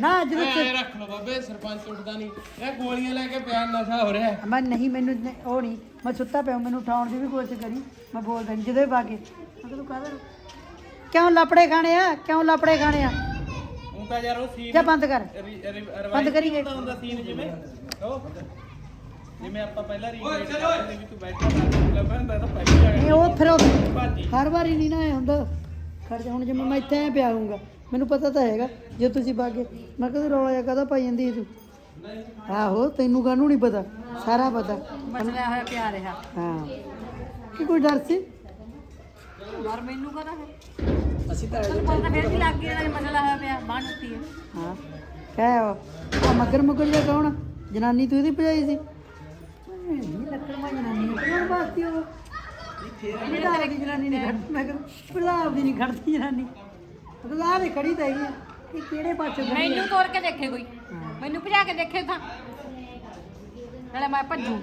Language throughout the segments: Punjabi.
ਨਾ ਜਦੋਂ ਐ ਰੱਖ ਲਓ ਬਾਬੇ ਸਰਪੰਚ ਉੱਠਦਾ ਨਹੀਂ। ਇਹ ਗੋਲੀਆਂ ਲੈ ਕੇ ਪਿਆ ਨਸ਼ਾ ਹੋ ਰਿਹਾ ਮੈਂ ਨਹੀਂ ਮੈਨੂੰ ਨ- ਉਹ ਨਹੀਂ। ਮੈਂ ਸੁੱਤਾ ਪਿਆ ਮੈਨੂੰ ਉਠਾਉਣ ਦੀ ਵੀ ਕੋਸ਼ਿਸ਼ ਕਰੀ। ਮੈਂ ਬੋਲਦਾ ਨਹੀਂ ਜਦੋਂ ਵੀ ਬਾਗੇ ਮੈਂ ਕਿਹਾ ਤੂੰ ਕਾਹਦਾ ਕਿਉਂ ਲਪੜੇ ਖਾਣੇ ਆ? ਕਿਉਂ ਲਪੜੇ ਖਾਣੇ ਆ? ਉਹ ਤਾਂ ਯਾਰ ਉਹ ਸੀਨ ਜਾ ਬੰਦ ਕਰ। ਬੰਦ ਕਰੀ ਗਏ ਹੁੰਦਾ ਸੀਨ ਜਿਵੇਂ। ਉਹ। ਜਿਵੇਂ ਆਪਾਂ ਪਹਿਲਾਂ ਰੀਕ੍ਰੀਏਟ ਕਰਦੇ ਵੀ ਤੂੰ ਬੈਠਾ ਲੱਭਾ ਹੁੰਦਾ ਤਾਂ ਪਹਿਲੀ ਆ ਇਹ ਉਹ ਫਿਰ ਉਹ ਭਾਜੀ। ਹਰ ਵਾਰੀ ਨਹੀਂ ਨਾ ਇਹ ਹੁੰਦਾ। ਖੜ ਜਾ ਹੁਣ ਜਿਵੇਂ ਮੈਂ ਇੱਥੇ ਐ ਪਿਆ ਹੂੰਗਾ ਮੈਨੂੰ ਪਤਾ ਤਾਂ ਹੈਗਾ। ਜੇ ਤੁਸੀਂ ਬਾਗੇ। ਮੈਂ ਕਦੇ ਰੌਲਾ ਜਿਹਾ ਕਾਹਦਾ ਪਾਈ ਜਾਂਦੀ ਹੈ ਤੂੰ? ਆਹੋ ਤੈਨੂੰ ਕਾਹਨੂੰ ਨਹੀਂ ਪਤਾ? ਸਾਰਾ ਪਤਾ। ਮਸਲਾ ਹੋਇਆ ਪਿਆ ਰਿਹਾ ਹਾਂ। ਕੀ ਕੋਈ ਡਰ ਸੀ? ਯਾਰ ਮੈਨੂੰ ਕਹਦਾ ਹੈ? ਅਸੀਂ ਤਾਂ ਪਤਾ ਫਿਰ ਵੀ ਲੱਗ ਗਿਆ ਮਸਲਾ ਹੋਇਆ ਪਿਆ ਬਾਂਹ ਟੁੱਟੀ ਹੈ। ਹਾਂ। ਕਹਿ ਆ ਮਗਰ ਮਗਰ ਜਿਹਾ ਕੌਣ? ਜਨਾਨੀ ਤੂੰ ਇਹਦੀ ਭਜਾਈ ਸੀ? ਨਹੀਂ ਲੱਕੜ ਮਾ ਜਨਾਨੀ। ਕੌਣ ਬਾਸਤੀ ਉਹ। ਪ੍ਰਧਾਨ ਦੀ ਜਨਾਨੀ ਨਹੀਂ ਖੜਦੀ। ਮੈਂ ਕਹਿੰਦਾ ਪ੍ਰਧਾਨ ਦੀ ਨਹੀਂ ਖੜਦੀ ਜਨਾਨੀ। ਪ੍ਰਧਾਨ ਦੀ ਖੜੀ ਤਾਂ ਹੈਗੀ ਇਹ ਕਿਹੜੇ ਪਾਸੇ ਖੜੀ ਆ? ਮੈਨੂੰ ਤੋੜ ਕੇ ਦੇਖੇ ਕੋਈ। ਮੈਨੂੰ ਭਜਾ ਕੇ ਦੇਖੇ ਤਾਂ। ਨਾਲੇ ਮੈਂ ਭੱਜੂ।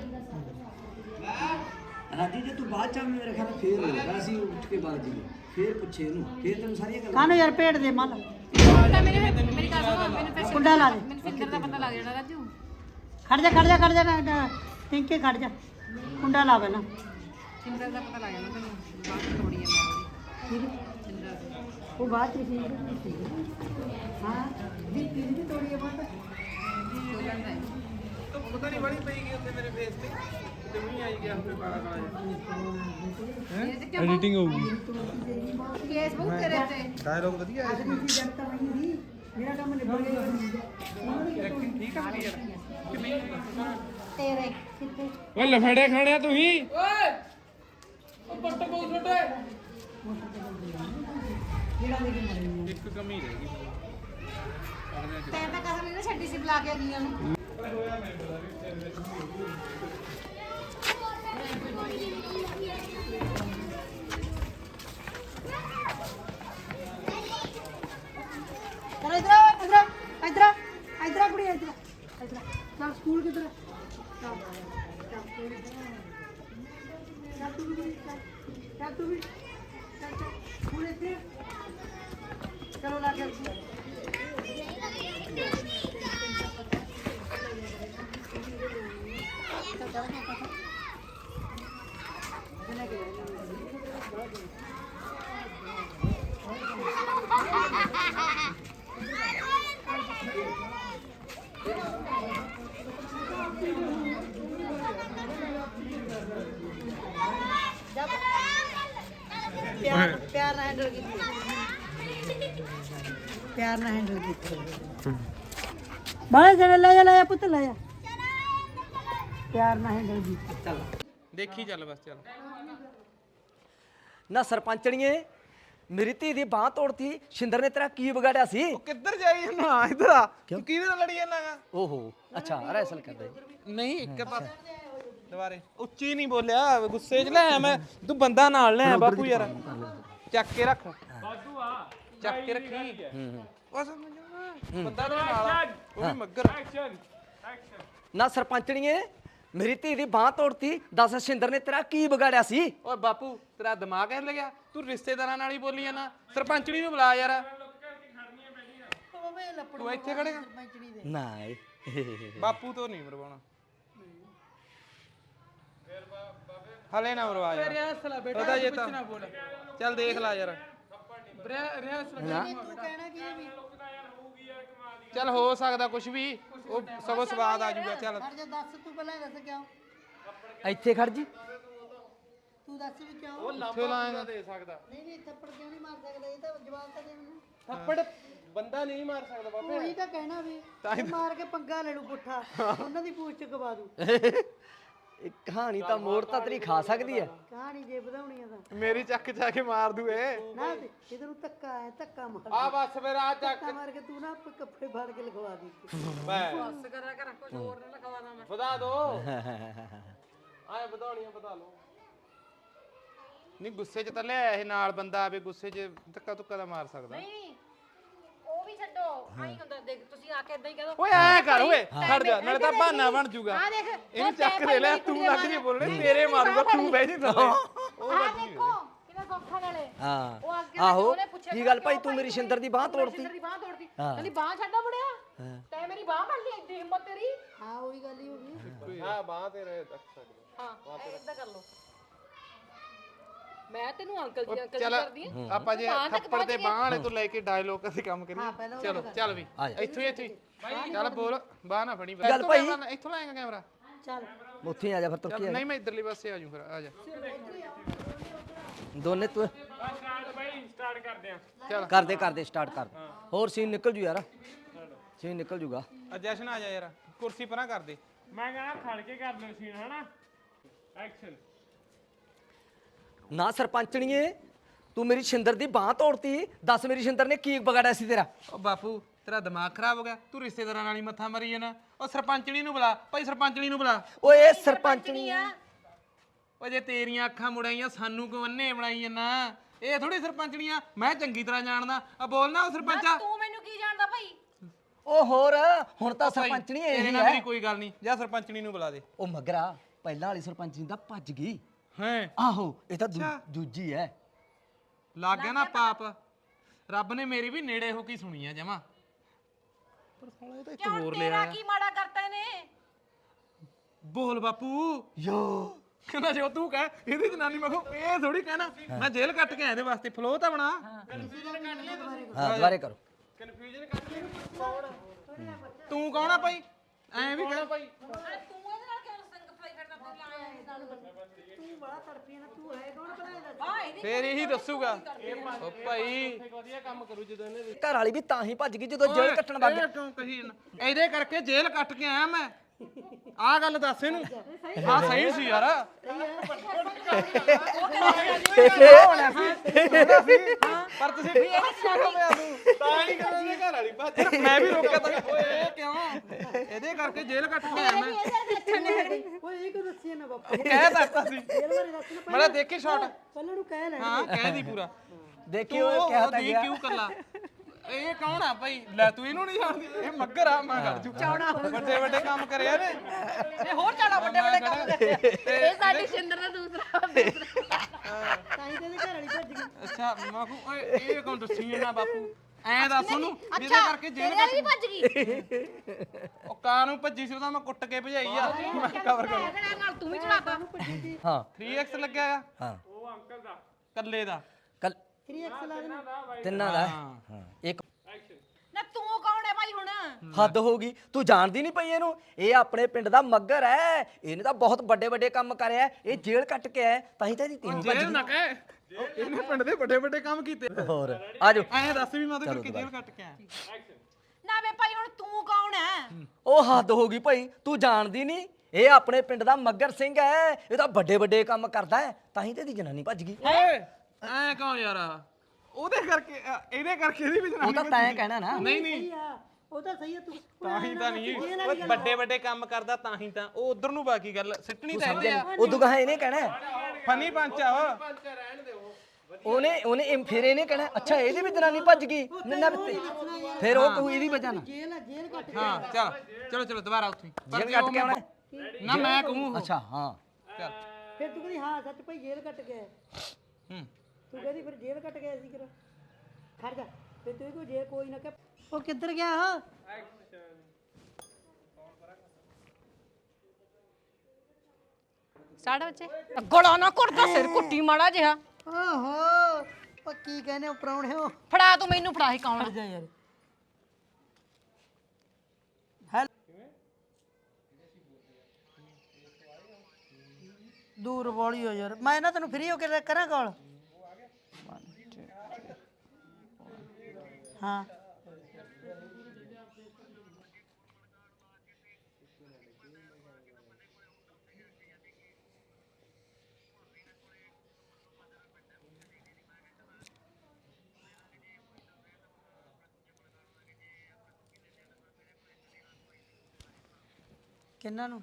ਰਾਤੀ ਜੇ ਤੂੰ ਬਾਅਦ ਚ ਆਵੇਂ ਮੇਰੇ ਖਿਆਲ ਫੇਰ ਹੋਏਗਾ ਅਸੀਂ ਉੱਠ ਕੇ ਬਾਅਦ ਜੀ ਫੇਰ ਪੁੱਛੇ ਇਹਨੂੰ ਫੇਰ ਤੈਨੂੰ ਸਾਰੀਆਂ ਗੱਲਾਂ ਕਾਹਨੂੰ ਯਾਰ ਭੇਡ ਦੇ ਮੱਲ? ਤਾਂ ਮੇਰੇ ਮੇਰੀ ਗੱਲ ਸੁਣੋ ਮੈਨੂੰ ਫਿਰ ਕੁੰਡਾ ਲਾ ਦੇ। ਮੈਨੂੰ ਫਿੰਗਰ ਦਾ ਪਤਾ ਲੱਗ ਜਾਣਾ ਰਾਜੂ। ਖੜ ਜਾ ਖੜ ਜਾ ਖੜ ਜਾ ਟਿੰਕੇ ਖੜ ਜਾ। ਕੁੰਡਾ ਲਾ ਪਹਿਲਾਂ। ਫਿੰਗਰ ਦਾ ਪਤਾ ਲੱਗ ਜਾਣਾ ਮੈਨੂੰ ਬਾਂਹ ਤੋੜੀ ਹੈ ਮੈਂ ਠੀਕ ਹੈ? ਉਹ ਬਾਅਦ ਚ ਸੀ ਹਾਂ ਵੀ ਤੀਨ ਦੀ ਤੋੜੀ ਹੈ ਬਾਤ ਤੂੰ ਪਤਾ ਨਹੀਂ ਬੜੀ ਪਈ ਗਈ ਉੱਥੇ ਮੇਰੇ ਫੇਸ ਤੇ ਤੇ ਮੂੰਹ ਆਈ ਗਿਆ ਆਪਣੇ ਕਾਲਾ ਕਾਲਾ ਐਡੀਟਿੰਗ ਹੋਊਗੀ ਫੇਸਬੁੱਕ ਤੇਰੇ ਤੇ ਡਾਇਲੌਗ ਵਧੀਆ ਅੱਜ ਦੀ ਜਨਤਾ ਨਹੀਂ ਦੀ ਮੇਰਾ ਕੰਮ ਨਿਬੜ ਗਿਆ ਠੀਕ ਆ ਤੇਰੇ ਕਿੱਥੇ ਓਏ ਲਫੜੇ ਖਾਣਿਆ ਤੁਸੀਂ ਓਏ ਉਹ ਪੱਟ ਬਹੁਤ ਛੋਟੇ ਜਿਹੜਾ ਕੇ ਮਰੇ ਇੱਕ ਕਮੀ ਰਹਿ ਗਈ ਤੈਨੂੰ ਤਾਂ ਕਸਮ ਨਹੀਂ ਨਾ ਛੱਡੀ ਸੀ ਬੁਲਾ ਕੇ ਗਈਆਂ ਨੂੰ ਚਲ ਇਧਰ ਇਧਰ ਇਧਰ ਇਧਰ ਕੁੜੀ ਇਧਰ ਇਧਰ ਚਲ ਸਕੂਲ ਕਿਧਰ ਹੈ? ਚੱਲ ਸਕੂਲ ਕਿੱਧਰ ਹੈ? ਚੱਲ ਤੂੰ ਵੀ ਚੱਲ ਤੂੰ ਵੀ ਚੱਲ ਚੱਲ ਸਕੂਲ ਇੱਥੇ ਹੈ। ਚਲੋ ਲਾ ਕੇ ਪਿਆਰ ਪਿਆਰ ਨਾਲ ਹੈਂਡਲ ਕੀਤੀ ਪਿਆਰ ਨਾਲ ਹੈਂਡਲ ਕੀਤੀ ਬਾਲੇ ਜਣੇ ਲੈ ਜਾ ਲੈ ਜਾ ਪੁੱਤ ਲੈ ਜਾ। ਪਿਆਰ ਨਾਲ ਹੈਂਡਲ ਕੀਤੀ। ਚੱਲ। ਦੇਖੀ ਚੱਲ ਬਸ ਚੱਲ। ਨਾ ਸਰਪੰਚਣੀਏ ਮੇਰੀ ਧੀ ਦੀ ਬਾਹ ਤੋੜਤੀ ਸ਼ਿੰਦਰ ਨੇ ਤੇਰਾ ਕੀ ਵਿਗਾੜਿਆ ਸੀ? ਉਹ ਕਿੱਧਰ ਜਾਈ ਨਾ ਇੱਧਰ ਆ। ਤੂੰ ਕਿਹਦੇ ਨਾਲ ਲੜੀ ਜਾਂਦਾਗਾ ਓਹੋ ਅੱਛਾ ਰੈਸਲ ਕਰਦਾ। ਨਹੀਂ ਇੱਕ ਪਾਸ ਦੁਬਾਰੇ। ਉੱਚੀ ਨਹੀਂ ਬੋਲਿਆ ਗੁੱਸੇ 'ਚ ਲੈ ਮੈਂ। ਤੂੰ ਬੰਦਾ ਨਾਲ ਲੈ ਬਾਪੂ ਯਾਰ। ਚੱਕ ਕੇ ਰੱਖ। ਬਾਦੂ ਆ। ਚੱਕ ਕੇ ਰੱਖੀ। ਹੂੰ ਹੂੰ। ਉਹ ਸਮਝ ਨਾ ਬੰਦਾ ਨਾਲ ਉਹ ਵੀ ਮੱਗਰ। ਨਾ ਸਰਪੰਚਣੀਏ ਮੇਰੀ ਧੀ ਦੀ ਬਾਹ ਤੋੜਤੀ। ਦੱਸ ਸ਼ਿੰਦਰ ਨੇ ਤੇਰਾ ਕੀ ਵਿਗਾੜਿਆ ਸੀ? ਓਏ ਬਾਪੂ ਤੇਰਾ ਦਿਮਾਗ ਹਿੱਲ ਗਿਆ ਤੂੰ ਰਿਸ਼ਤੇਦਾਰਾਂ ਨਾਲ ਹੀ ਬੋਲੀ ਜਾਂਦਾ ਸਰਪੰਚਣੀ ਨੂੰ ਬੁਲਾ ਯਾਰ। ਤੂੰ ਇੱਥੇ ਖੜੇਗਾ ਨਾ। ਬਾਪੂ ਤੋਂ ਨਹੀਂ ਮਰਵਾਉਣਾ। ਹਲੇ ਨਾ ਮਰਵਾ ਯਾਰ। ਪਤਾ ਜੇ ਤਾਂ ਚੱਲ ਦੇਖ ਲੈ ਯਾਰ। ਚੱਲ ਹੋ ਸਕਦਾ ਕੁਝ ਵੀ ਉਹ ਸਗੋਂ ਸਵਾਦ ਆ ਜਾਊਗਾ ਚੱਲ। ਖੜ ਜਾ ਦੱਸ ਤੂੰ ਪਹਿਲਾਂ ਦੱਸ ਕਿਉਂ? ਇੱਥੇ ਖੜ ਜੀ। ਤੂੰ ਦੱਸ ਵੀ ਕਿਉਂ? ਉੱਥੇ ਲਾਏਗਾ ਦੇ ਸਕਦਾ। ਨਹੀਂ ਨਹੀਂ ਥੱਪੜ ਕਿਉਂ ਨਹੀਂ ਮਾਰ ਸਕਦਾ? ਇਹ ਤਾਂ ਜਵਾਬ ਤਾਂ ਦੇ ਮੈਨੂੰ ਥੱਪੜ ਬੰਦਾ ਨਹੀਂ ਮਾਰ ਸਕਦਾ ਬਾਬੇ। ਉਹੀ ਤਾਂ ਕਹਿਣਾ ਵੀ ਮਾਰ ਕੇ ਪੰਗਾ ਲੈ ਲੂ ਪੁੱਠਾ। ਉਹਨਾਂ ਦੀ ਪੂਛ ਚ ਗਵਾ ਦੂ ਇਹ ਕਹਾਣੀ ਤਾਂ ਮੋੜ ਤਾਂ ਤੇਰੀ ਖਾ ਸਕਦੀ ਹੈ। ਕਹਾਣੀ ਜੇ ਵਧਾਉਣੀ ਆ ਤਾਂ। ਮੇਰੀ ਚੱਕ ਜਾ ਕੇ ਮਾਰ ਦੂ ਏ ਨਾ ਤੇ ਇਧਰ ਨੂੰ ਧੱਕਾ ਮਾਰ। ਆ ਬਸ ਫਿਰ ਆ ਚੱਕ। ਧੱਕਾ ਮਾਰ ਕੇ ਤੂੰ ਨਾ ਆਪਣੇ ਕੱਪੜੇ ਫਾੜ ਕੇ ਲਗਵਾ ਦੀ। ਮੈਂ। ਬਸ ਕਰਿਆ ਕਰ ਕੁਝ ਹੋਰ ਨਾ ਲਗਵਾਦਾ ਮੈਂ। ਵਧਾ ਦੋ। ਆਏ ਵਧਾਉਣੀਆਂ ਵਧਾ ਲਓ। ਨਹੀਂ ਗੁੱਸੇ 'ਚ ਤਾਂ ਲਿਆ ਇਹ ਨਾਲ ਬੰਦਾ ਆਵੇ ਗੁੱਸੇ 'ਚ ਧੱਕਾ ਧੁੱਕਾ ਦਾ ਮਾਰ ਸਕਦਾ। ਨਹੀਂ ਛੱਡੋ। ਆਈ ਹੁੰਦਾ ਦੇਖ ਤੁਸੀਂ ਆ ਕੇ ਇਦਾਂ ਹੀ ਕਹਿ ਦੋ। ਓਏ ਐ ਕਰ ਓਏ ਖੜ ਜਾ ਨਾਲੇ ਤਾਂ ਬਹਾਨਾ ਬਣ ਜੂਗਾ। ਆ ਦੇਖ ਇਹਨੂੰ ਚੱਕ ਦੇ ਲੈ ਤੂੰ ਲੱਗ ਜੀ ਬੋਲਣੇ ਤੇਰੇ ਮਾਰੂਗਾ ਤੂੰ ਬਹਿ ਜੀ ਥੱਲੇ ਉਹ ਆ ਦੇਖੋ ਕਿਵੇਂ ਸੌਖਾ ਨਾਲੇ। ਹਾਂ। ਉਹ ਅੱਗੇ ਆਹੋ ਉਹਨੇ ਪੁੱਛਿਆ ਕੀ ਗੱਲ ਭਾਈ ਤੂੰ ਮੇਰੀ ਸ਼ਿੰਦਰ ਦੀ ਬਾਹ ਤੋੜਤੀ? ਸਿੰਦਰ ਦੀ ਬਾਹ ਤੋੜਦੀ ਹਾਂ। ਕਹਿੰਦੀ ਬਾਹ ਛੱਡੋ ਬੁੜਿਆ ਤੈ ਮੇਰੀ ਬਾਹ ਫੜ ਲਈ ਐਡੀ ਹਿੰਮਤ ਤੇਰੀ? ਹਾਂ ਉਹੀ ਗੱਲ ਹੀ ਹੋ ਗਈ। ਹਾਂ ਬਾਹ ਤੇ ਰੱਖ ਸਕਦੇ। ਹਾਂ ਇਦਾਂ ਕਰ ਲੋ ਮੈਂ ਤੈਨੂੰ ਅੰਕਲ ਜੀ ਅੰਕਲ ਜੀ ਚਲ ਕਰਦੀ ਆ। ਆਪਾਂ ਜੇ ਥੱਪੜ ਦੇ ਬਾਹ ਵਾਲੇ ਤੋਂ ਲੈ ਕੇ ਡਾਇਲੋਗ ਅਸੀਂ ਕੰਮ ਕਰੀਏ। ਚਲੋ ਚੱਲ ਵੀ। ਆ ਜਾ। ਇੱਥੋਂ ਹੀ ਇੱਥੋਂ ਹੀ। ਚੱਲ ਬੋਲ ਬਾਹ ਨਾ ਫੜੀ ਗੱਲ ਇੱਥੋਂ ਭਾਈ। ਲੈ- ਇੱਥੋਂ ਲਾਏਗਾ ਕੈਮਰਾ। ਚੱਲ। ਉੱਥੇ ਆ ਜਾ ਫਿਰ ਤੁਰ ਚੱਲ ਕੇ ਆ ਨਹੀਂ ਮੈਂ ਇਧਰਲੇ ਪਾਸੇ ਆ ਜੂ ਫਿਰ ਆ ਜਾ। ਜਾ। ਦੋਨੇ ਤੂੰ ਸਟਾਰਟ ਬਾਈ ਸਟਾਰਟ ਕਰਦੇ ਆ ਕਰਦੇ ਕਰਦੇ ਸਟਾਰਟ ਕਰ। ਹੋਰ ਸੀਨ ਨਿਕਲ ਜੂ ਯਾਰ। ਸੀਨ ਨਿਕਲ ਜੂਗਾ। ਆ ਜਸ਼ਨ ਆ ਜਾ ਯਾਰ। ਕੁਰਸੀ ਪਰਾਂ ਕਰ ਦੇ। ਮੈਂ ਕਹਾਂ ਖੜ ਕੇ ਕਰ ਲਓ ਸੀਨ ਹਨਾ? ਐਕਸ਼ਨ ਨਾ ਸਰਪੰਚਣੀਏ ਤੂੰ ਮੇਰੀ ਸ਼ਿੰਦਰ ਦੀ ਬਾਹ ਤੋੜਤੀ। ਦੱਸ ਮੇਰੀ ਸ਼ਿੰਦਰ ਨੇ ਕੀ ਵਿਗਾੜਿਆ ਸੀ ਤੇਰਾ? ਉਹ ਬਾਪੂ ਤੇਰਾ ਦਿਮਾਗ ਖਰਾਬ ਹੋ ਗਿਆ। ਤੂੰ ਰਿਸ਼ਤੇਦਾਰਾਂ ਨਾਲ ਹੀ ਮੱਥਾ ਮਾਰੀ ਜਾਣਾ। ਉਹ ਸਰਪੰਚਣੀ ਨੂੰ ਬੁਲਾ। ਭਾਈ ਸਰਪੰਚਣੀ ਨੂੰ ਬੁਲਾ। ਓਏ ਸਰਪੰਚਣੀ। ਉਹ ਜੇ ਤੇਰੀਆਂ ਅੱਖਾਂ ਮੁੜਾਈਆਂ ਸਾਨੂੰ ਕਿਉਂ ਅੰਨੇ ਬਣਾਈ ਜਾਣਾ ਇਹ ਥੋੜੀ ਸਰਪੰਚਣੀਆਂ ਮੈਂ ਚੰਗੀ ਤਰ੍ਹਾਂ ਜਾਣਦਾ। ਆ ਬੋਲਣਾ ਉਹ ਸਰਪੰਚਾ। ਤੂੰ ਮੈਨੂੰ ਕੀ ਜਾਣਦਾ ਭਾਈ? ਓ ਹੋਰ ਹੁਣ ਤਾਂ ਸਰਪੰਚਣੀ ਤੇਰੇ ਇਹ ਹੈ ਮੇਰੀ ਕੋਈ ਗੱਲ ਨਹੀਂ। ਜਾ ਸਰਪੰਚਣੀ ਨੂੰ ਬੁਲਾ ਦੇ। ਉਹ ਮਗਰਾ ਪਹਿਲਾਂ ਵਾਲੀ ਸਰਪੰਚਣੀ ਤਾਂ ਭੱਜ ਗਈ। ਹੈ? ਆਹੋ ਇਹ ਤਾਂ ਦੂ- ਦੂਜੀ ਹੈ ਲੱਗ ਗਿਆ ਨਾ ਪਾਪ। ਰੱਬ ਨੇ ਮੇਰੀ ਵੀ ਨੇੜੇ ਹੋ ਕੇ ਸੁਣੀ ਆ ਜਮਾ। ਪਰ ਸਾਲਾ ਇਹ ਤਾਂ ਇੱਕ ਕਿਉਂ ਹੋਰ ਤੇਰਾ ਲਿਆ ਕੀ ਮਾੜਾ ਕਰਤਾ ਇਹਨੇ? ਬੋਲ ਬਾਪੂ। ਯੋ। ਕਹਿੰਦਾ ਜੋ ਤੂੰ ਕਹਿ ਇਹਦੀ ਜਨਾਨੀ ਮੈਂ ਕਹੂੰ ਇਹ ਥੋੜੀ ਕਹਿਣਾ। ਮੈਂ ਜੇਲ੍ਹ ਕੱਟ ਕੇ ਆਇਆ ਇਹਦੇ ਵਾਸਤੇ। ਫਲੋ ਤਾਂ ਬਣਾ। ਹਾਂ। ਦੁਬਾਰੇ ਕਰੋ। ਕਨਫਿਊਜ਼ਨ ਕੱਟ ਲੈ ਤੂੰ ਕੌਣ ਆ ਭਾਈ? ਐ ਵੀ ਭਾਈ ਤੂੰ ਇਹਦੇ ਨਾਲ ਕਿਉਂ ਸੰਗ ਫਾਈ ਕਰਦਾ ਤੂੰ ਲਾਇਆ ਇਸ ਨਾਲ ਤੂੰ ਬੜਾ ਤੜਫੀ ਨਾ ਤੂੰ ਹੈ ਕੌਣ ਬਣਾਏਗਾ ਹਾਂ ਇਹਦੀ ਫੇਰ ਇਹੀ ਦੱਸੂਗਾ। ਉਹ ਭਾਈ। ਵਧੀਆ ਕੰਮ ਕਰੂ ਜਦੋਂ ਇਹਨੇ ਘਰ ਵਾਲੀ ਵੀ ਤਾਂ ਹੀ ਭੱਜ ਗਈ ਜਦੋਂ ਜੇਲ੍ਹ ਕੱਟਣ ਵਗ? ਇਹਦੇ ਕਰਕੇ ਜੇਲ੍ਹ ਕੱਟ ਕੇ ਆਇਆ ਮੈਂ। ਆਹ ਗੱਲ ਦੱਸ ਇਹਨੂੰ। ਹਾਂ ਸਹੀ ਸੀ ਯਾਰ। ਪਰ ਤੁਸੀਂ ਵੀ ਇਹ ਕਿਉਂ ਹੋਇਆ ਤੂੰ ਤਾਂ ਹੀ ਕਹਿੰਦੇ ਘਰ ਵਾਲੀ ਭੱਜ ਮੈਂ ਵੀ ਰੋਕਿਆ ਤਾਂ ਓਏ ਇਹ ਕਿਉਂ? ਇਹਦੇ ਕਰਕੇ ਜੇਲ੍ਹ ਕੱਟ ਕੇ ਆਇਆ ਮੈਂ। ਓਏ ਇਹ ਕਿਉਂ ਦੱਸੀ ਨਾ ਬਾਪੂ? ਕਹਿ ਦਿੱਤਾ ਸੀ। ਬੜਾ ਦੇਖੀ ਸ਼ਾਟ ਪਹਿਲਾਂ ਨੂੰ ਕਹਿ ਲੈ ਹਾਂ ਕਹਿ ਦੀ ਪੂਰਾ। ਦੇਖੀ ਤੂੰ ਉਹ ਉਹ ਕਿਹਾ ਤਾਂ ਦੀ ਗਿਆ। ਕਿਉਂ ਕੱਲਾ? ਇਹ ਕੌਣ ਆ ਭਾਈ? ਲੈ ਤੂੰ ਇਹਨੂੰ ਨਹੀਂ ਜਾਣਦੀ। ਇਹ ਮੱਗਰ ਆ ਮੈਂ ਕਰ ਜੂ। ਚੌੜਾ ਵੱਡੇ ਵੱਡੇ ਕੰਮ ਕਰਿਆ ਨੇ ਇਹ ਹੋਰ ਜ਼ਿਆਦਾ ਵੱਡੇ ਵੱਡੇ ਕੰਮ ਕਰਦੇ ਇਹ ਸਾਡੀ ਸ਼ਿੰਦਰ ਦਾ ਦੂਸਰਾ ਦੂਸਰਾ। ਤਾਂ ਹੀ ਘਰ ਵਾਲੀ ਭੱਜ ਗਈ। ਅੱਛਾ ਮੈਂ ਕਹੂੰ ਓਏ ਇਹ ਕੌਣ ਦੱਸੀ ਜਾਂਦਾ ਬਾਪੂ? ਐਂ ਦੱਸ ਉਹਨੂੰ ਵੀ ਇਹਦੇ ਕਰਕੇ ਜੇਲ੍ਹ ਤੇਰੇ ਵੀ ਭੱਜ ਗਈ। ਉਹ ਕਾਂ ਨੂੰ ਭੱਜੀ ਸੀ ਉਹਦਾ ਮੈਂ ਕੁੱਟ ਕੇ ਭਜਾਈ ਆ। ਮੈਂ ਕਵਰ ਕਰੂੰ। ਨਾਲ ਤੂੰ ਵੀ ਚਲਾਤਾ। ਹਾਂ। 3x ਲੱਗਿਆ ਆ? ਹਾਂ। ਉਹ ਅੰਕਲ ਦਾ। ਕੱਲੇ ਦਾ। 3x ਲਾ ਦੇਣਾ। ਤਿੰਨਾਂ ਦਾ। ਹੈ। ਇੱਕ ਨਾ ਤੂੰ ਕੌਣ ਹੈ ਭਾਈ ਹੁਣ? ਹੱਦ ਹੋ ਗਈ। ਤੂੰ ਜਾਣਦੀ ਨਹੀਂ ਪਈ ਇਹਨੂੰ? ਇਹ ਆਪਣੇ ਪਿੰਡ ਦਾ ਮੱਗਰ ਹੈ ਇਹਨੇ ਤਾਂ ਬਹੁਤ ਵੱਡੇ ਵੱਡੇ ਕੰਮ ਕਰਿਆ। ਇਹ ਜੇਲ੍ਹ ਕੱਟ ਕੇ ਆਇਆ। ਤਾਂ ਹੀ ਤਾਂ ਇਹਦੀ ਟੀਮ ਭੱਜ ਜੇਲ੍ਹ ਨਾ ਕਹਿ। ਇਹਨੇ ਪਿੰਡ ਦੇ ਵੱਡੇ ਵੱਡੇ ਕੰਮ ਕੀਤੇ। ਹੋਰ ਆਜੋ ਐਂ ਦੱਸ ਵੀ ਮੈਂ ਉਹਦੇ ਕਰਕੇ ਜੇਲ੍ਹ ਕੱਟ ਕੇ ਆਇਆ। ਨਾ ਵੇ ਭਾਈ ਹੁਣ ਤੂੰ ਕੌਣ ਹੈ ਉਹ ਹੱਦ ਹੋ ਗਈ ਭਾਈ। ਤੂੰ ਜਾਣਦੀ ਨਹੀਂ ਇਹ ਆਪਣੇ ਪਿੰਡ ਦਾ ਮੱਗਰ ਸਿੰਘ ਹੈ ਇਹ ਤਾਂ ਵੱਡੇ ਵੱਡੇ ਕੰਮ ਕਰਦਾ ਹੈ ਤਾਂ ਹੀ ਤੇ ਇਹਦੀ ਜਨਾਨੀ ਭੱਜ ਗਈ। ਓਏ! ਐਂ ਕੌਣ ਯਾਰ ਉਹਦੇ ਕਰਕੇ ਅ, ਇਹਦੇ ਕਰਕੇ ਇਹਦੀ ਵੀ ਉਹ ਜਨਾਨੀ ਤਾਂ ਕਹਿਣਾ ਨਾ। ਨਹੀਂ ਨਹੀਂ। ਉਹ ਤਾਂ ਸਹੀ ਆ ਤੂੰ ਤਾਂ ਹੀ ਤਾਂ ਨਹੀਂ। ਓਏ ਵੱਡੇ ਵੱਡੇ ਕੰਮ ਕਰਦਾ ਤਾਂ ਹੀ ਤਾਂ। ਉਹ ਉਧਰ ਨੂੰ ਬਾਕੀ ਗੱਲ ਸਿੱਟਣੀ ਤਾਂ ਇਹਦੇ ਆ। ਉਦੋਂ ਕਹਾ ਇਹਨੇ ਕਹਿਣਾ ਹੈ। ਫਨੀ ਪੰਚ ਆ ਉਹ। ਉਹਨੇ ਉਹਨੇ ਇਹ- ਫਿਰ ਇਹਨੇ ਕਹਿਣਾ ਅੱਛਾ ਇਹਦੀ ਵੀ ਜਨਾਨੀ ਭੱਜ ਗਈ। ਨਾ ਫਿਰ ਉਹ ਕਹੂ ਇਹਦੀ ਵਜ੍ਹਾ ਨਾਲ। ਜੇਲ੍ਹ ਆ ਜੇਲ੍ਹ ਕੱਟ ਹਾਂ ਚੱਲ। ਚਲੋ ਚਲੋ ਦੁਬਾਰਾ ਉੱਥੇ। ਜੇਲ੍ਹ ਕੱਟ ਕੇ ਆਉਣਾ ਹੈ। ਨਾ ਮੈਂ ਕਹੂੰ ਅੱਛਾ ਹਾਂ। ਚੱਲ। ਫਿਰ ਤੂੰ ਕਹਿੰਦੀ ਹਾਂ ਸੱਚ ਭਾਈ ਜੇਲ੍ਹ ਕੱਟ ਗਿਆ ਹੂੰ। ਤੂੰ ਕਹਿੰਦੀ ਫਿਰ ਜੇਲ੍ਹ ਕੱਟ ਗਿਆ ਸੀ ਕਰ ਖੜ ਜਾ। ਫਿਰ ਤੂੰ ਕੋਈ ਜੇ ਕੋਈ ਨਾ ਕਿ ਉਹ ਕਿੱਧਰ ਗਿਆ ਹਾਂ ਸਾਡੇ ਬੱਚੇ। ਗੋਲਾ ਨਾ ਕੁੱਟਦਾ ਸਿਰ ਕੁੱਟੀ ਮਾੜਾ ਜਿਹਾ। ਓਹੋ ਉਹ ਕੀ ਕਹਿੰਦੇ ਹੋ ਫੜਾ ਤੂੰ ਮੈਨੂੰ ਫੜਾ ਹੀ ਕੌਣ? ਜਾ ਯਾਰ। ਦੂਰ ਵਾਲੀ ਹੋ ਯਾਰ। ਮੈਂ ਨਾ ਤੈਨੂੰ ਫ੍ਰੀ ਹੋ ਕੇ ਕਰਾਂ ਕਾਲ ਹਾਂ। ਕਿੰਨਾਂ ਨੂੰ?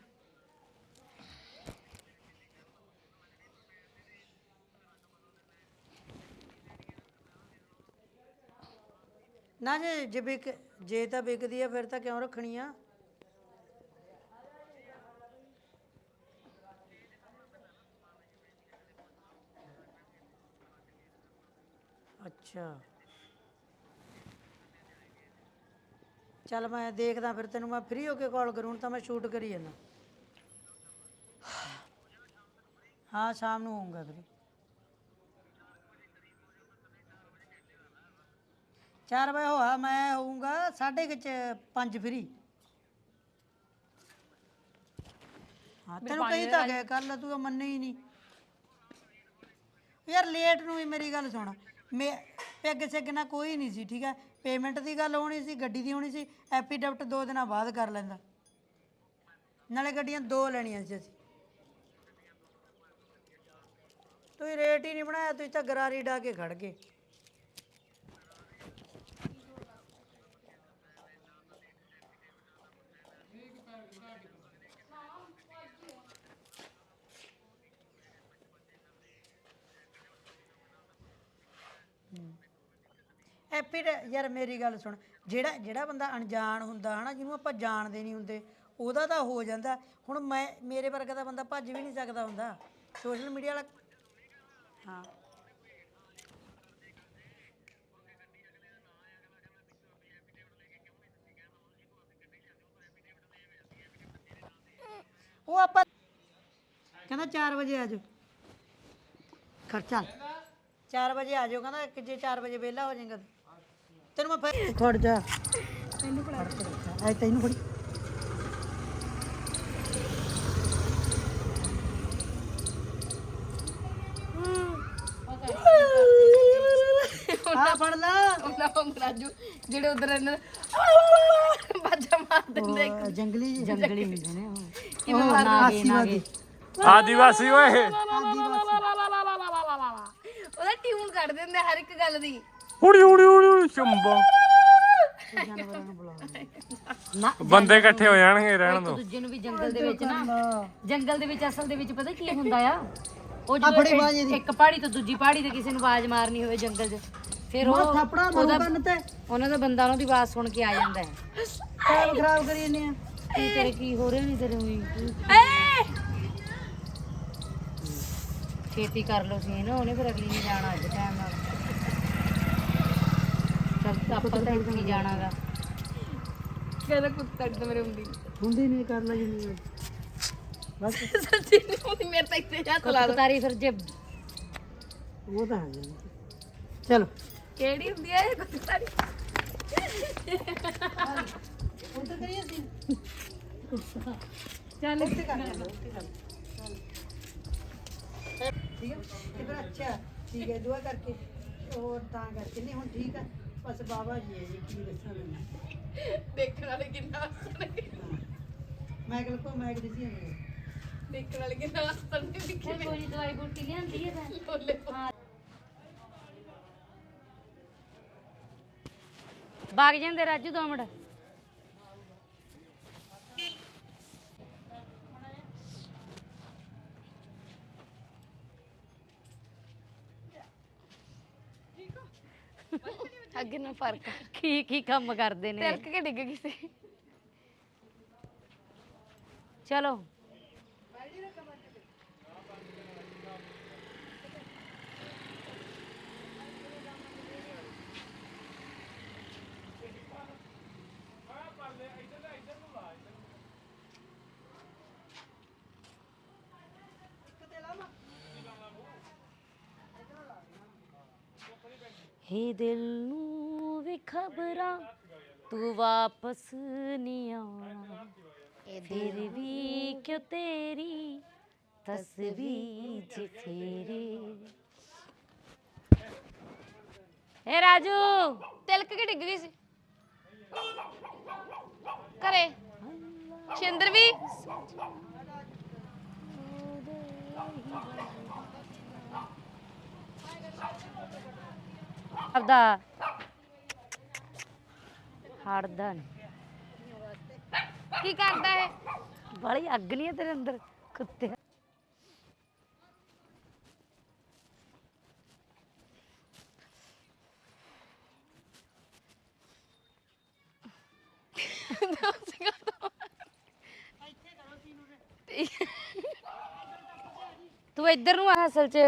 ਨਾ ਜੇ ਜੇ ਵਿਕ, ਜੇ ਤਾਂ ਵਿਕਦੀ ਆ, ਫਿਰ ਤਾਂ ਕਿਉਂ ਰੱਖਣੀ ਆ? ਅੱਛਾ। ਚੱਲ ਮੈਂ ਦੇਖਦਾ ਫਿਰ, ਤੈਨੂੰ ਮੈਂ ਫ੍ਰੀ ਹੋ ਕੇ ਕਾਲ ਕਰੂੰ ਤਾਂ ਮੈਂ ਸ਼ੂਟ ਕਰੀ ਜਾਂਦਾ। ਹਾਂ, ਸ਼ਾਮ ਨੂੰ ਆਉਂਗਾ ਫਿਰ 4 ਵਜੇ ਹੋਆ ਮੈਂ ਹੋਊਂਗਾ 5:30 5 ਫ੍ਰੀ। ਹਾਂ ਤੈਨੂੰ ਕਹੀ ਤਾਂ ਗਿਆ ਕੱਲ ਤੂੰ ਤਾਂ ਮੰਨੇ ਹੀ ਨਹੀਂ। ਯਾਰ ਲੇਟ ਨੂੰ ਵੀ ਮੇਰੀ ਗੱਲ ਸੁਣ। ਮੈਂ ਪੈਗ ਸੈਗ ਨਾ ਕੋਈ ਨਹੀਂ ਸੀ ਠੀਕ ਹੈ? ਪੇਮੈਂਟ ਦੀ ਗੱਲ ਹੋਣੀ ਸੀ ਗੱਡੀ ਦੀ ਹੋਣੀ ਸੀ ਐਫੀਡੈਵਿਟ ਦੋ ਦਿਨਾਂ ਬਾਅਦ ਕਰ ਲੈਂਦਾ। ਨਾਲੇ ਗੱਡੀਆਂ ਦੋ ਲੈਣੀਆਂ ਸੀ ਅਸੀਂ। ਤੁਸੀਂ ਰੇਟ ਹੀ ਨਹੀਂ ਬਣਾਇਆ ਤੁਸੀਂ ਤਾਂ ਗਰਾਰੀ ਡਾ ਕੇ ਖੜ ਗਏ। ਐਪੀਡ ਯਾਰ ਮੇਰੀ ਗੱਲ ਸੁਣ ਜਿਹੜਾ ਜਿਹੜਾ ਬੰਦਾ ਅਣਜਾਣ ਹੁੰਦਾ ਹਨਾ ਜਿਹਨੂੰ ਆਪਾਂ ਜਾਣਦੇ ਨਹੀਂ ਹੁੰਦੇ ਉਹਦਾ ਤਾਂ ਹੋ ਜਾਂਦਾ। ਹੁਣ ਮੈਂ ਮੇਰੇ ਵਰਗਾ ਦਾ ਬੰਦਾ ਭੱਜ ਵੀ ਨਹੀਂ ਸਕਦਾ ਹੁੰਦਾ। ਸੋਸ਼ਲ ਮੀਡੀਆ ਵਾਲਾ ਹਾਂ। ਉਹ ਆਪਾਂ ਕਹਿੰਦਾ 4 ਵਜੇ ਆ ਜਾਓ। ਖਰਚਾ 4 ਵਜੇ ਆ ਜਾਓ ਕਹਿੰਦਾ ਕਿ ਜੇ 4 ਵਜੇ ਵਿਹਲਾ ਹੋ ਜਾਏਗਾ ਤੈਨੂੰ ਮੈਂ ਫਿਰ ਖੜ ਜਾ। ਤੈਨੂੰ ਪੜਾ ਐ ਤੈਨੂੰ ਫੜੀ। ਆ ਫੜ ਲਾ। ਉਹਨਾਂ ਵਾਂਗ ਰਾਜੂ ਜਿਹੜੇ ਉਧਰ ਇਹਨਾਂ ਬਾਜਾ ਮਾਰ ਦਿੰਦੇ ਉਹ ਜੰਗਲੀ ਜੰਗਲੀ ਹੁੰਦੇ ਨੇ ਉਹ। ਕਿਵੇਂ ਮਾਰਦੇ ਆਦੀਵਾਸੀ। ਆਦੀਵਾਸੀ ਓਏ। ਉਹਦਾ ਟਿਊਨ ਕੱਢ ਦਿੰਦੇ ਹਰ ਇੱਕ ਗੱਲ ਦੀ। ਹੁੜੀ ਹੁੜੀ ਹੁੜੀ ਨੂੰ ਬੁਲਾਉਂਦੇ ਬੰਦੇ ਇਕੱਠੇ ਹੋ ਜਾਣਗੇ ਰਹਿਣ ਦੋ। ਦੂਜੇ ਨੂੰ ਵੀ ਜੰਗਲ ਦੇ ਵਿੱਚ ਨਾ ਜੰਗਲ ਦੇ ਵਿੱਚ ਅਸਲ ਦੇ ਵਿੱਚ ਪਤਾ ਕੀ ਹੁੰਦਾ ਆ? ਉਹ ਜਦੋਂ ਇੱਕ ਪਹਾੜੀ ਤੋਂ ਦੂਜੀ ਪਹਾੜੀ ਤੇ ਕਿਸੇ ਨੂੰ ਆਵਾਜ਼ ਮਾਰਨੀ ਹੋਵੇ ਜੰਗਲ 'ਚ ਫਿਰ ਉਹ ਥਾਪੜਾ ਮਾਰੂ ਕੰਨ ਤੇ। ਉਹਨਾਂ ਦਾ ਬੰਦਾ ਉਹਨਾਂ ਦੀ ਆਵਾਜ਼ ਸੁਣ ਕੇ ਆ ਜਾਂਦਾ ਹੈ। ਟਾਈਮ ਖਰਾਬ ਕਰੀ ਜਾਂਦੇ ਆ। ਕੀ ਤੇਰੇ ਕੀ ਹੋ ਰਿਹਾ ਨਹੀਂ ਤੇਰੇ ਹੋਈ? ਖੇਤੀ ਕਰ ਲੋ ਸੀ ਨਾ ਉਹਨੇ ਫਿਰ ਅਗਲੀ ਨੇ ਜਾਣਾ ਅੱਜ ਟਾਈਮ ਨਾਲ। ਸਭ ਆਪਾਂ ਤਾਂ ਇੱਥੇ ਹੀ ਜਾਣਾਗਾ। ਕਹਿੰਦਾ ਕੁੱਤਾ ਤੇ ਮੇਰੇ ਹੁੰਦੀ। ਹੁੰਦੀ ਨਹੀਂ ਕਰ ਲਈ ਨਹੀਂ ਬਸ। ਸੱਚੀ ਨਹੀਂ ਹੁੰਦੀ ਮੇਰੇ ਤਾਂ ਇੱਥੇ ਹੱਥ ਲਾ ਦੋ। ਤਾਰੀ ਫਿਰ ਜੇ ਉਹ ਤਾਂ ਹੈ। ਚਲੋ। ਕਿਹੜੀ ਹੁੰਦੀ ਹੈ ਇਹ ਕੁੱਤਾਰੀ ਉਧਰ ਕਰੀਏ ਸੀ ਚੱਲ ਉੱਤੇ ਕਰ। ਲੈ ਉੱਤੇ ਕਰ ਠੀਕ ਹੈ? ਇਹ ਫਿਰ ਅੱਛਾ ਠੀਕ ਹੈ ਦੁਆ ਕਰਕੇ। ਹੋਰ ਤਾਂ ਕਰਕੇ। ਨਹੀਂ ਹੁਣ ਠੀਕ ਹੈ ਬਸ ਬਾਬਾ ਜੀ ਹੈ ਜੀ ਕੀ ਦੱਸਾਂ ਮੈਨੂੰ ਦੇਖਣ ਵਾਲੇ ਕਿੰਨਾ ਹੱਸਣਗੇ ਮੈਂ ਕਿਹਾ ਕੋ ਮੈਂ ਕਿਹਾ ਸੀ ਦੇਖਣ ਵਾਲੇ ਕਿੰਨਾ ਹੱਸਣਗੇ ਦਿਖੇ ਕੋਈ ਦਵਾਈ ਬੂਟੀ ਲਿਆਂਦੀ ਹੈ। ਤਾਂ ਬਾਗ ਜਾਂਦੇ ਰਾਜੂ ਦੋ ਮਿੰਟ। ਅੱਗੇ ਨਾ ਫ਼ਰਕ ਕੀ ਕੀ ਕੰਮ ਕਰਦੇ ਨੇ ਤਿਲਕ ਕੇ ਡਿੱਗ ਗਈ ਸੀ ਚਲੋ ਹੇ ਦਿਲ ਨੂੰ ਵੀ ਖਬਰਾਂ ਤੂੰ ਵਾਪਸ ਨਹੀਂ ਆਉਣਾ ਫਿਰ ਵੀ ਕਿਉਂ ਤੇਰੀ ਤਸਵੀਰ ਚ ਫੇਰੇ ਏ ਰਾਜੂ ਤਿਲਕ ਕੇ ਡਿੱਗ ਗਈ ਸੀ ਕਰੇ ਸ਼ਿੰਦਰ ਵੀ ਆਪਦਾ ਹੜਦਾ ਨਹੀਂ ਕੀ ਕਰਦਾ ਹੈ ਬੜੀ ਅੱਗ ਨਹੀਂ ਹੈ ਤੇਰੇ ਅੰਦਰ? ਕੁੱਤੇ। ਤੂੰ ਇੱਧਰ ਨੂੰ ਆ ਅਸਲ ਚ।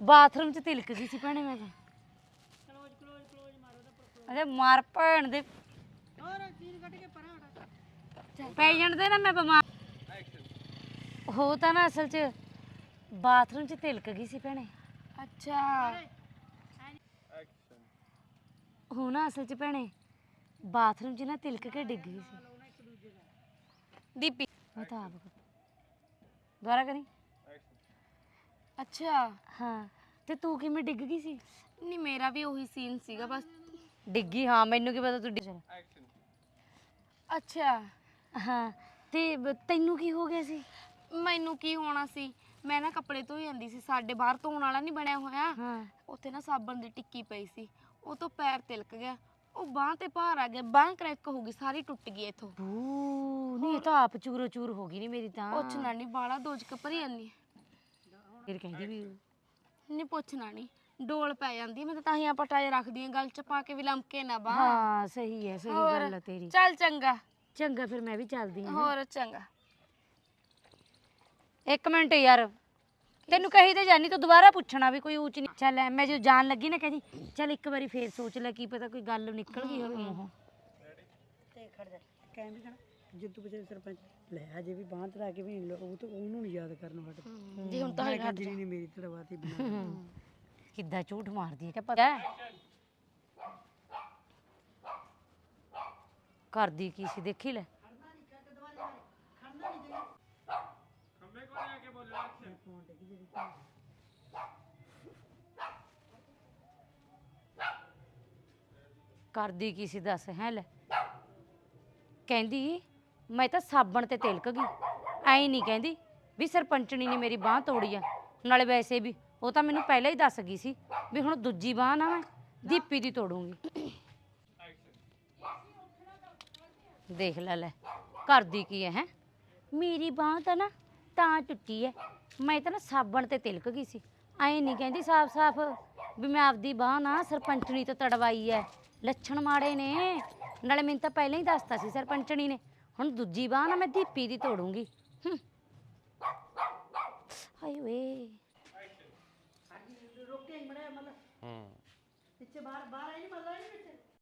ਬਾਥਰੂਮ ਚ ਤਿਲਕ ਗਈ ਸੀ ਭੈਣੇ ਮੈਂ ਤਾਂ ਅਰੇ ਮਾਰ ਭੈਣ ਦੇ। ਪੈ ਜਾਣ ਦੇ ਨਾ ਮੈਂ ਬਿਮਾਰ। ਹੋ ਤਾਂ ਨਾ ਅਸਲ 'ਚ ਬਾਥਰੂਮ 'ਚ ਤਿਲਕ ਗਈ ਸੀ ਭੈਣੇ। ਅੱਛਾ। ਹੋ ਨਾ ਅਸਲ 'ਚ ਭੈਣੇ ਬਾਥਰੂਮ 'ਚ ਨਾ ਤਿਲਕ ਕੇ ਡਿੱਗ ਗਈ ਸੀ। ਦੀਪੀ। ਮੈਂ ਤਾਂ ਆਪ ਦੁਬਾਰਾ ਕਰੀ। ਅੱਛਾ। ਹਾਂ ਤੇ ਤੂੰ ਕਿਵੇਂ ਡਿੱਗ ਗਈ ਸੀ? ਨਹੀਂ ਮੇਰਾ ਵੀ ਉਹੀ ਸੀਨ ਸੀਗਾ ਬਸ। ਡਿੱਗੀ ਹਾਂ ਮੈਨੂੰ ਕੀ ਪਤਾ ਤੂੰ ਡਿੱਗ ਅੱਛਾ। ਹਾਂ ਤੇ ਬ- ਤੈਨੂੰ ਕੀ ਹੋ ਗਿਆ ਸੀ? ਮੈਨੂੰ ਕੀ ਹੋਣਾ ਸੀ? ਮੈਂ ਨਾ ਕੱਪੜੇ ਧੋਈ ਜਾਂਦੀ ਸੀ ਸਾਡੇ ਬਾਹਰ ਧੋਣ ਵਾਲਾ ਨਹੀਂ ਬਣਿਆ ਹੋਇਆ। ਹਾਂ। ਉੱਥੇ ਨਾ ਸਾਬਣ ਦੀ ਟਿੱਕੀ ਪਈ ਸੀ ਉਹ ਤੋਂ ਪੈਰ ਤਿਲਕ ਗਿਆ। ਉਹ ਬਾਹ ਤੇ ਭਾਰ ਆ ਗਿਆ ਬਾਹ ਕਰੈਕ ਹੋ ਗਈ ਸਾਰੀ ਟੁੱਟ ਗਈ ਇਥੋਂ। ਬੂ ਨਹੀਂ ਇਹ ਤਾਂ ਆਪ ਚੂਰੋ ਚੂਰ ਹੋ ਗਈ ਨਹੀਂ ਮੇਰੀ ਤਾਂ। ਪੁੱਛਣਾ ਨਹੀਂ ਬਾਲਾ ਦੋਜ ਕਪਰੀ ਜਾਂਦੀ ਫਿਰ ਕਹਿੰਦੀ ਵੀ ਨਹੀਂ ਪੁੱਛਣਾ ਨਹੀਂ ਡੋਲ ਪੈ ਜਾਂਦੀ। ਮੈਂ ਤਾਂ ਤਾਂ ਹੀ ਆ ਪਟਾਏ ਰੱਖਦੀ ਆ ਗਲ ਚ ਪਾ ਕੇ ਵੀ ਲਮਕੇ ਨਾ ਬਾਹ ਹਾਂ ਸਹੀ ਹੈ ਸਹੀ ਹੋਰ, ਗੱਲ ਹੈ ਤੇਰੀ। ਚੱਲ ਚੰਗਾ। ਚੰਗਾ ਫਿਰ ਮੈਂ ਵੀ ਚੱਲਦੀ ਹਾਂ ਹੋਰ ਚੰਗਾ। ਇੱਕ ਮਿੰਟ ਯਾਰ ਤੈਨੂੰ ਕਹੀ ਤੇ ਜਾਨੀ ਤੂੰ ਦੁਬਾਰਾ ਪੁੱਛਣਾ ਵੀ ਕੋਈ ਉੱਚ ਨਹੀਂ ਚੱਲ ਐ, ਮੈਂ ਜੋ ਜਾਣ ਲੱਗੀ ਨਾ ਕਹਿੰਦੀ ਚੱਲ ਇੱਕ ਵਾਰੀ ਫੇਰ ਸੋਚ ਲੈ ਕੀ ਪਤਾ ਕੋਈ ਗੱਲ ਨਿਕਲ ਗਈ ਹੋਵੇ। ਮੂੰਹੋਂ ਤੇ ਖੜ ਜਾ। ਕਹਿ ਵੀ ਕਹਣਾ ਜਿੱਤੂ ਬਚੇ ਸਰਪੰਚ ਲੈ ਅਜੇ ਵੀ ਬਾਂਹ ਤੜਾ ਕੇ ਵੀ ਨਹੀਂ ਲੋ ਉਹ ਤਾਂ ਉਹਨੂੰ ਨਹੀਂ ਯਾਦ ਕਰਨ ਹਟ ਜੀ ਹੁਣ ਤਾਂ ਮੈਂ ਕੰਜਰੀ ਨੇ ਮੇਰੀ ਤੜਵਾਤੀ ਬਿਨਾ ਕਿੱਦਾਂ ਝੂਠ ਮਾਰਦੀ ਹੈ ਕਿ ਪਤਾ ਹੈ? ਕਰਦੀ ਕੀ ਸੀ, ਦੇਖੀ ਲੈ। ਕਰਦੀ ਕੀ ਸੀ, ਦੱਸ, ਹੈ ਲੈ। ਕਹਿੰਦੀ, ਮੈਂ ਤਾਂ ਸਾਬਣ ਤੇ ਤਿਲਕ ਗਈ। ਐਂ ਨਹੀਂ ਕਹਿੰਦੀ ਵੀ ਸਰਪੰਚਣੀ ਨੇ ਮੇਰੀ ਬਾਹ ਤੋੜੀ ਆ, ਨਾਲੇ ਵੈਸੇ ਵੀ ਉਹ ਤਾਂ ਮੈਨੂੰ ਪਹਿਲਾਂ ਹੀ ਦੱਸ ਗਈ ਸੀ ਵੀ ਹੁਣ ਦੂਜੀ ਬਾਹ ਨਾ ਮੈਂ ਦੀਪੀ ਦੀ ਤੋੜੂੰਗੀ। ਦੇਖ ਲੈ ਲੈ, ਕਰਦੀ ਕੀ ਹੈ ਹੈ? ਮੇਰੀ ਬਾਹ ਤਾਂ ਨਾ ਤਾਂ ਟੁੱਟੀ ਹੈ ਮੈਂ ਤਾਂ ਨਾ ਸਾਬਣ ਤੇ ਤਿਲਕ ਗਈ ਸੀ। ਐਂ ਨਹੀਂ ਕਹਿੰਦੀ ਸਾਫ਼-ਸਾਫ਼ ਵੀ ਮੈਂ ਆਪਦੀ ਬਾਹ ਨਾ ਸਰਪੰਚਣੀ ਤੋਂ ਤੜਵਾਈ ਹੈ ਲੱਛਣ ਮਾੜੇ ਨੇ। ਨਾਲੇ ਮੈਨੂੰ ਤਾਂ ਪਹਿਲਾਂ ਹੀ ਦੱਸਤਾ ਸੀ ਸਰਪੰਚਣੀ ਨੇ। ਹੁਣ ਦੂਜੀ ਬਾਹ ਨਾ ਮੈਂ ਦੀਪੀ ਦੀ ਤੋੜੂੰਗੀ। ਹੂੰ। ਹਾਏ ਵੇ ਹੂੰ। ਪਿੱਛੇ ਬਾਹਰ ਬਾਹਰ ਆਈ ਨਹੀਂ ਮਤਲਬ ਨਹੀਂ ਪਿੱਛੇ